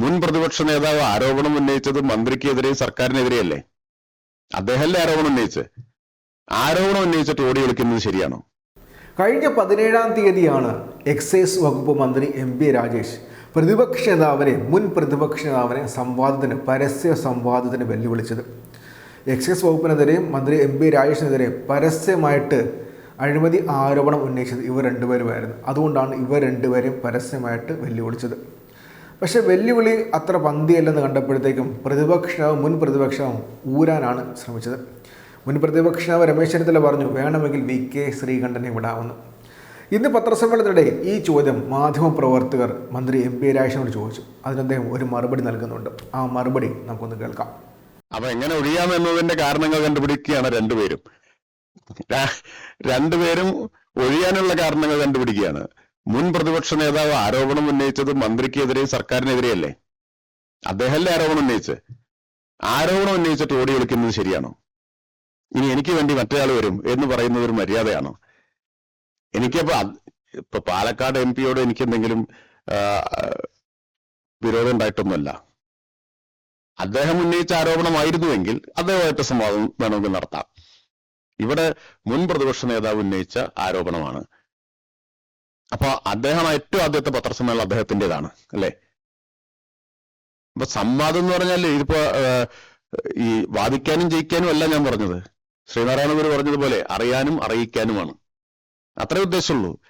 മുൻ പ്രതിപക്ഷ നേതാവ് ആരോപണം ഉന്നയിച്ചത് മന്ത്രിക്കെതിരെ സർക്കാരിനെതിരെയല്ലേ? അദ്ദേഹമല്ലേ ആരോപണം ഉന്നയിച്ച് ആരോപണം ഉന്നയിച്ചിട്ട് ഓടി കളിക്കുന്നത് ശരിയാണോ? കഴിഞ്ഞ പതിനേഴാം തീയതിയാണ് എക്സൈസ് വകുപ്പ് മന്ത്രി എം പി രാജേഷ് പ്രതിപക്ഷ നേതാവിനെ മുൻ പ്രതിപക്ഷ നേതാവിനെ സംവാദത്തിന് പരസ്യ സംവാദത്തിന് വെല്ലുവിളിച്ചത്. എക്സൈസ് വകുപ്പിനെതിരെയും മന്ത്രി എം പി രാജേഷിനെതിരെയും പരസ്യമായിട്ട് അഴിമതി ആരോപണം ഉന്നയിച്ചത് ഇവർ രണ്ടുപേരുമായിരുന്നു. അതുകൊണ്ടാണ് ഇവർ രണ്ടുപേരെയും പരസ്യമായിട്ട് വെല്ലുവിളിച്ചത്. പക്ഷേ വെല്ലുവിളി അത്ര പന്തിയല്ലെന്ന് കണ്ടപ്പോഴത്തേക്കും പ്രതിപക്ഷവും മുൻ പ്രതിപക്ഷവും ഊരാനാണ് ശ്രമിച്ചത്. മുൻ പ്രതിപക്ഷ രമേശ് ചെന്നിത്തല പറഞ്ഞു വേണമെങ്കിൽ വി. കെ. ശ്രീകണ്ഠനെ വിടാമെന്ന്. ഇന്ന് പത്രസമ്മേളനത്തിനിടെ ഈ ചോദ്യം മാധ്യമപ്രവർത്തകർ മന്ത്രി എം. പി. രാജേഷിനോട് ചോദിച്ചു. അതിന് അദ്ദേഹം ഒരു മറുപടി നൽകുന്നുണ്ട്. ആ മറുപടി നമുക്കൊന്ന് കേൾക്കാം. അപ്പൊ എങ്ങനെ ഒഴിയാമെന്നതിന്റെ കാരണങ്ങൾ കണ്ടുപിടിക്കുകയാണ് രണ്ടുപേരും. രണ്ടുപേരും ഒഴിയാനുള്ള കാരണങ്ങൾ കണ്ടുപിടിക്കുകയാണ്. മുൻ പ്രതിപക്ഷ നേതാവ് ആരോപണം ഉന്നയിച്ചത് മന്ത്രിക്കെതിരെയും സർക്കാരിനെതിരെയല്ലേ? അദ്ദേഹമല്ലേ ആരോപണം ഉന്നയിച്ച് ആരോപണം ഉന്നയിച്ചിട്ട് ഓടി വിളിക്കുന്നത് ശരിയാണോ? ഇനി എനിക്ക് വേണ്ടി മറ്റേയാൾ വരും എന്ന് പറയുന്നത് ഒരു മര്യാദയാണോ? എനിക്കപ്പോ ഇപ്പൊ പാലക്കാട് എം പിയോട് എനിക്ക് എന്തെങ്കിലും വിരോധം ഉണ്ടായിട്ടൊന്നുമല്ല അദ്ദേഹം ഉന്നയിച്ച ആരോപണമായിരുന്നുവെങ്കിൽ അദ്ദേഹമായിട്ട് സംവാദം വേണമെങ്കിൽ നടത്താം. ഇവിടെ മുൻ പ്രതിപക്ഷ നേതാവ് ഉന്നയിച്ച ആരോപണമാണ്. അപ്പൊ അദ്ദേഹം ഏറ്റവും ആദ്യത്തെ പത്രസമ്മേളനം അദ്ദേഹത്തിന്റെതാണ് അല്ലേ? അപ്പൊ സംവാദം എന്ന് പറഞ്ഞാൽ ഇതിപ്പോ ഈ വാദിക്കാനും ജയിക്കാനും അല്ല ഞാൻ പറഞ്ഞത്. ശ്രീനാരായണ ഗുരു പറഞ്ഞതുപോലെ അറിയാനും അറിയിക്കാനുമാണ്. അത്രേ ഉദ്ദേശമുള്ളൂ.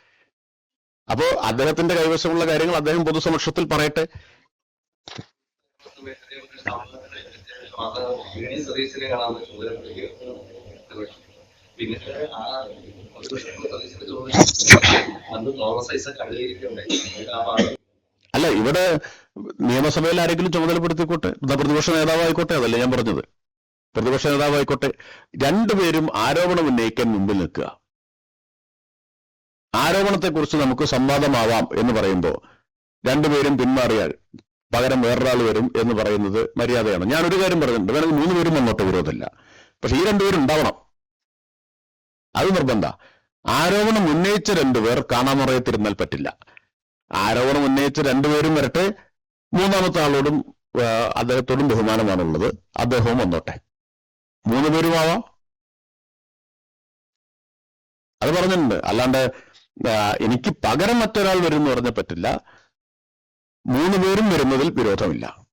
അപ്പോ അദ്ദേഹത്തിന്റെ കൈവശമുള്ള കാര്യങ്ങൾ അദ്ദേഹം പൊതുസമക്ഷത്തിൽ പറയട്ടെ. കാണാൻ പിന്നെ അന്ന് തോമസ് അല്ല ഇവിടെ നിയമസഭയിൽ ആരെങ്കിലും ചുമതലപ്പെടുത്തിക്കോട്ടെ? പ്രതിപക്ഷ നേതാവായിക്കോട്ടെ അതല്ലേ ഞാൻ പറഞ്ഞത്? പ്രതിപക്ഷ നേതാവായിക്കോട്ടെ. രണ്ടുപേരും ആരോപണം ഉന്നയിക്കാൻ മുമ്പിൽ നിൽക്കുക. ആരോപണത്തെക്കുറിച്ച് നമുക്ക് സംവാദമാവാം എന്ന് പറയുമ്പോൾ രണ്ടുപേരും പിന്മാറിയാൽ പകരം വേറൊരാൾ വരും എന്ന് പറയുന്നത് മര്യാദയാണ്. ഞാൻ ഒരു കാര്യം പറഞ്ഞിട്ടുണ്ട് വേണമെങ്കിൽ മൂന്ന് പേരും മുന്നോട്ട് വിരോധമില്ല പക്ഷെ ഈ രണ്ടുപേരും ഉണ്ടാവണം. അത് നിർബന്ധ. ആരോപണം ഉന്നയിച്ച രണ്ടുപേർ കാണാമറയത്തിരുന്നാൽ പറ്റില്ല. ആരോപണം ഉന്നയിച്ച രണ്ടുപേരും വരട്ടെ. മൂന്നാമത്തെ ആളോടും അദ്ദേഹത്തോടും ബഹുമാനമാണുള്ളത്. അദ്ദേഹവും വന്നോട്ടെ. മൂന്ന് പേരും ആവാം. അത് പറഞ്ഞിട്ടുണ്ട്. അല്ലാണ്ട് എനിക്ക് പകരം മറ്റൊരാൾ വരും എന്ന് പറഞ്ഞാൽ പറ്റില്ല. മൂന്ന് പേരും വരുന്നതിൽ വിരോധമില്ല.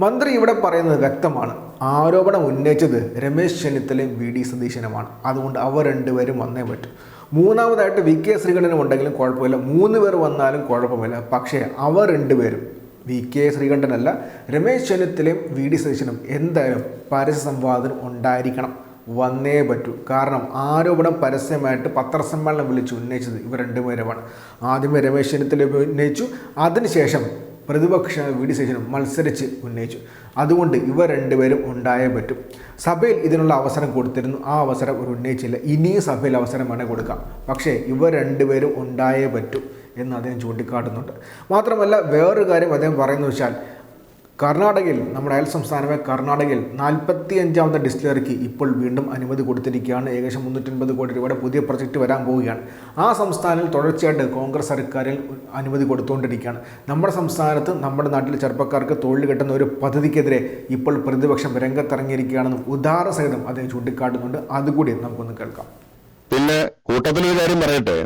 മന്ത്രി ഇവിടെ പറയുന്നത് വ്യക്തമാണ്. ആരോപണം ഉന്നയിച്ചത് രമേശ് ചെന്നിത്തലയും വി ഡി സതീശനുമാണ്. അതുകൊണ്ട് അവർ രണ്ടുപേരും വന്നേ പറ്റും. മൂന്നാമതായിട്ട് വി കെ ശ്രീകണ്ഠനും ഉണ്ടെങ്കിലും കുഴപ്പമില്ല. മൂന്ന് പേർ വന്നാലും കുഴപ്പമില്ല. പക്ഷേ അവർ രണ്ടുപേരും വി കെ ശ്രീകണ്ഠനല്ല രമേശ് ചെന്നിത്തലയും വി ഡി സതീശനും എന്തായാലും പരസ്യ സംവാദം ഉണ്ടായിരിക്കണം. വന്നേ പറ്റൂ. കാരണം ആരോപണം പരസ്യമായിട്ട് പത്രസമ്മേളനം വിളിച്ച് ഉന്നയിച്ചത് ഇവ രണ്ടുപേരുമാണ്. ആദ്യമേ രമേശ് ചെന്നിത്തല ഉന്നയിച്ചു അതിനുശേഷം പ്രതിപക്ഷ വി ഡി മത്സരിച്ച് ഉന്നയിച്ചു. അതുകൊണ്ട് ഇവർ രണ്ടുപേരും ഉണ്ടായേ പറ്റും. സഭയിൽ ഇതിനുള്ള അവസരം കൊടുത്തിരുന്നു. ആ അവസരം അവർ ഉന്നയിച്ചില്ല. ഇനിയും സഭയിൽ അവസരം വേണേൽ കൊടുക്കാം. പക്ഷേ ഇവർ രണ്ടുപേരും ഉണ്ടായേ പറ്റും എന്ന് അദ്ദേഹം ചൂണ്ടിക്കാട്ടുന്നുണ്ട്. മാത്രമല്ല വേറൊരു കാര്യം അദ്ദേഹം പറയുന്നത് വെച്ചാൽ കർണാടകയിൽ നമ്മുടെ അയൽ സംസ്ഥാനമായ കർണാടകയിൽ നാൽപ്പത്തി അഞ്ചാമത്തെ ഡിസ്റ്റിലറിക്ക് ഇപ്പോൾ വീണ്ടും അനുമതി കൊടുത്തിരിക്കുകയാണ്. ഏകദേശം മുന്നൂറ്റൻപത് കോടി രൂപയുടെ പുതിയ പ്രൊജക്റ്റ് വരാൻ പോവുകയാണ്. ആ സംസ്ഥാനത്തിൽ തുടർച്ചയായിട്ട് കോൺഗ്രസ് സർക്കാരിൽ അനുമതി കൊടുത്തുകൊണ്ടിരിക്കുകയാണ്. നമ്മുടെ സംസ്ഥാനത്ത് നമ്മുടെ നാട്ടിലെ ചെറുപ്പക്കാർക്ക് തൊഴിൽ കിട്ടുന്ന ഒരു പദ്ധതിക്കെതിരെ ഇപ്പോൾ പ്രതിപക്ഷം രംഗത്തിറങ്ങിയിരിക്കുകയാണെന്നും ഉദാഹരണ സഹിതം അദ്ദേഹം ചൂണ്ടിക്കാട്ടുന്നുണ്ട്. അതുകൂടി നമുക്കൊന്ന് കേൾക്കാം. പിന്നെ കൂട്ടത്തിൽ ഒരു കാര്യം പറയട്ടെ.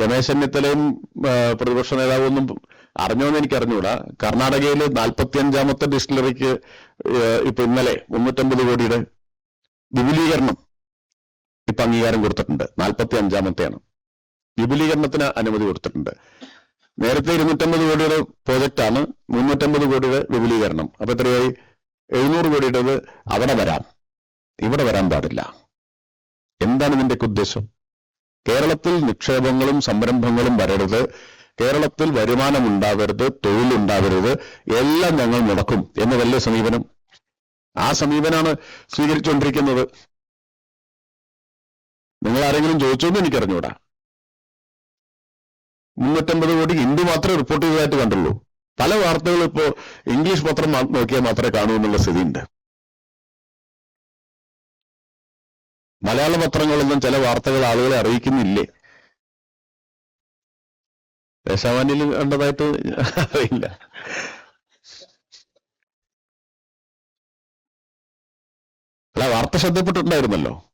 രമേശ് ചെന്നിത്തലയും പ്രതിപക്ഷ നേതാവും ഒന്നും അറിഞ്ഞോന്ന് എനിക്ക് അറിഞ്ഞുകൂടാ കർണാടകയിൽ നാൽപ്പത്തി അഞ്ചാമത്തെ ഡിസ്റ്റിലറിക്ക് ഇപ്പൊ ഇന്നലെ മുന്നൂറ്റമ്പത് കോടിയുടെ വിപുലീകരണം ഇപ്പൊ അംഗീകാരം കൊടുത്തിട്ടുണ്ട്. നാൽപ്പത്തി അഞ്ചാമത്തെയാണ് വിപുലീകരണത്തിന് അനുമതി കൊടുത്തിട്ടുണ്ട്. നേരത്തെ ഇരുന്നൂറ്റമ്പത് കോടിയുടെ പ്രോജക്റ്റാണ് മുന്നൂറ്റമ്പത് കോടിയുടെ വിപുലീകരണം. അപ്പൊ എത്രയായി? എഴുന്നൂറ് കോടിയുടേത് അവിടെ വരാം. ഇവിടെ വരാൻ പാടില്ല. എന്താണ് ഇതിന്റെയൊക്കെ ഉദ്ദേശം? കേരളത്തിൽ നിക്ഷേപങ്ങളും സംരംഭങ്ങളും വരരുത്. കേരളത്തിൽ വരുമാനം ഉണ്ടാവരുത് തൊഴിലുണ്ടാവരുത് എല്ലാം ഞങ്ങൾ മുടക്കും എന്നതല്ലേ സമീപനം? ആ സമീപനമാണ് സ്വീകരിച്ചുകൊണ്ടിരിക്കുന്നത്. നിങ്ങൾ ആരെങ്കിലും ചോദിച്ചോന്ന് എനിക്കറിഞ്ഞൂടാ. മുന്നൂറ്റമ്പത് കോടി ഹിന്ദു മാത്രമേ റിപ്പോർട്ട് ചെയ്തതായിട്ട് കണ്ടുള്ളൂ. പല വാർത്തകളും ഇപ്പോ ഇംഗ്ലീഷ് പത്രം നോക്കിയാൽ മാത്രമേ കാണൂ എന്നുള്ള സ്ഥിതിയുണ്ട്. മലയാള പത്രങ്ങളൊന്നും ചില വാർത്തകൾ ആളുകളെ അറിയിക്കുന്നില്ലേ? ദേശാവാനിയിൽ കണ്ടതായിട്ട് അറിയില്ല. അല്ല വാർത്ത ശ്രദ്ധപ്പെട്ടിട്ടുണ്ടായിരുന്നല്ലോ.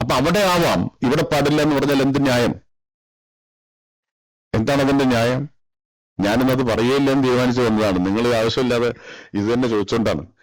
അപ്പൊ അവിടെ ആവാം. ഇവിടെ പാടില്ല എന്ന് പറഞ്ഞാൽ എന്ത് ന്യായം? എന്താണ് അതിന്റെ ന്യായം? ഞാനും അത് പറയേയില്ലെന്ന് തീരുമാനിച്ചു വന്നതാണ് നിങ്ങൾ ആവശ്യമില്ലാതെ ഇത് തന്നെ ചോദിച്ചോണ്ടാണ്.